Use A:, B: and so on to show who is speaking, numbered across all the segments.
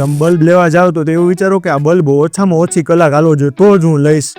A: તમે બલ્બ લેવા જાઓ તો એવું વિચારો કે આ બલ્બ ઓછામાં ઓછી કલાક હાલો જોઈએ, તો જ હું લઈશ.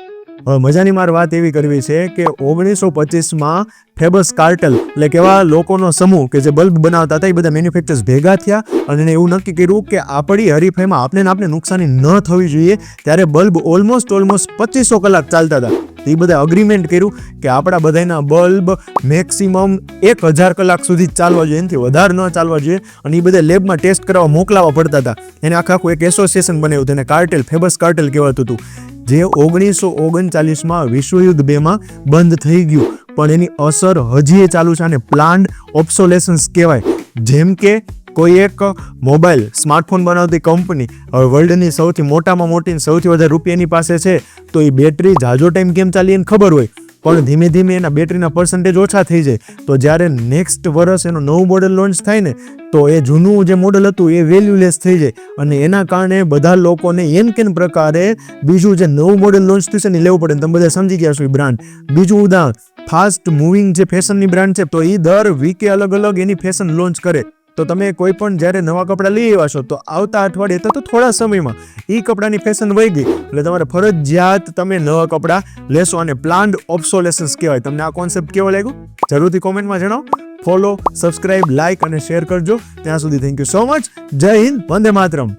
A: હવે મજાની મારી વાત એવી કરવી છે કે ઓગણીસો પચીસમાં ફેબસ કાર્ટલ, એટલે કેવા લોકોનો સમૂહ કે જે બલ્બ બનાવતા હતા, એ બધા મેન્યુફેક્ચર્સ ભેગા થયા અને એવું નક્કી કર્યું કે આપણી હરીફાઈમાં આપણે ને આપણે નુકસાની ન થવી જોઈએ, ત્યારે બલ્બ ઓલમોસ્ટ ઓલમોસ્ટ પચીસો કલાક ચાલતા હતા. તો એ બધા અગ્રીમેન્ટ કર્યું કે આપણા બધાના બલ્બ મેક્સિમમ એક હજાર કલાક સુધી જ ચાલવા જોઈએ, એનાથી વધારે ન ચાલવા જોઈએ. અને એ બધા લેબમાં ટેસ્ટ કરાવવા મોકલાવવા પડતા હતા. એને આખા આખું એક એસોસિએશન બનાવ્યું એને કાર્ટેલ ફેબસ કાર્ટેલ કહેવાતું હતું. જે ઓગણીસો ઓગણચાલીસમાં વિશ્વયુદ્ધ બેમાં બંધ થઈ ગયું. પણ એની અસર હજી એ ચાલુ છે અને પ્લાન્ડ ઓપ્સોલેશન્સ કહેવાય. જેમ કે કોઈ એક મોબાઈલ, સ્માર્ટફોન બનાવતી કંપની, હવે વર્લ્ડની સૌથી મોટામાં મોટી સૌથી વધારે રૂપિયાની પાસે છે, તો એ બેટરી જાજો ટાઈમ કેમ ચાલી એને ખબર હોય. પણ ધીમે ધીમે એના બેટરીના પર્સન્ટેજ ઓછા થઈ જાય. તો જ્યારે નેક્સ્ટ વર્ષ એનું નવું મોડેલ લોન્ચ થાય ને, તો એ જૂનું જે મોડેલ હતું એ વેલ્યુલેસ થઈ જાય. અને એના કારણે બધા લોકોને એન કેન પ્રકારે બીજું જે નવું મોડેલ લોન્ચ થયું છે ને લેવું પડે તમે બધા સમજી ગયા છો એ બ્રાન્ડ બીજું ઉદાહરણ ફાસ્ટ મૂવિંગ જે ફેશનની બ્રાન્ડ છે, તો એ દર વીકે અલગ અલગ એની ફેશન લોન્ચ કરે. તો તમે કોઈ પણ જ્યારે નવા કપડાં લઈ આવ્યા છો, તો આવતા અઠવાડિયે તો થોડા સમયમાં એ કપડાની ફેશન વહી ગઈ. એટલે તમારે ફરજિયાત તમે નવા કપડાં લેશો અને પ્લાન્ડ ઓબ્સોલેસન્સ કહેવાય. તમને આ કોન્સેપ્ટ કેવો લાગ્યો? જરૂરથી કોમેન્ટમાં જણાવો. ફોલો સબસ્ક્રાઇબ લાઇક અને શેર કરજો. ત્યાં સુધી થેન્ક યુ સો મચ જય હિન્દ, વંદે માતરમ.